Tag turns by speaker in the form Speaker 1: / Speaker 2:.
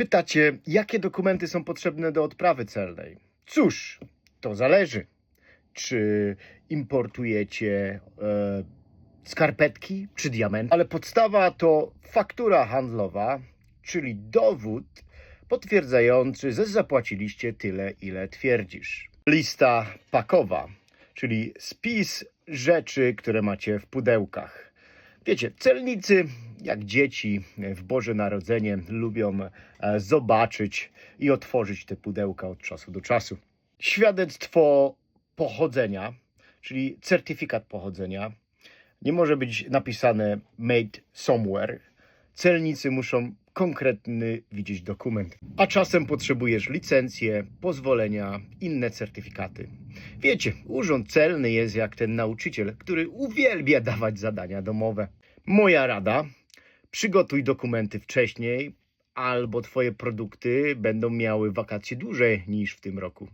Speaker 1: Pytacie, jakie dokumenty są potrzebne do odprawy celnej? Cóż, to zależy. Czy importujecie e, skarpetki czy diament? Ale podstawa to faktura handlowa, czyli dowód potwierdzający, że zapłaciliście tyle, ile twierdzisz. Lista pakowa, czyli spis rzeczy, które macie w pudełkach. Wiecie, celnicy, jak dzieci w Boże Narodzenie, lubią e, zobaczyć i otworzyć te pudełka od czasu do czasu. Świadectwo pochodzenia, czyli certyfikat pochodzenia, nie może być napisane made somewhere. Celnicy muszą konkretny widzieć dokument. A czasem potrzebujesz licencję, pozwolenia, inne certyfikaty. Wiecie, urząd celny jest jak ten nauczyciel, który uwielbia dawać zadania domowe. Moja rada: przygotuj dokumenty wcześniej, albo Twoje produkty będą miały wakacje dłużej niż w tym roku.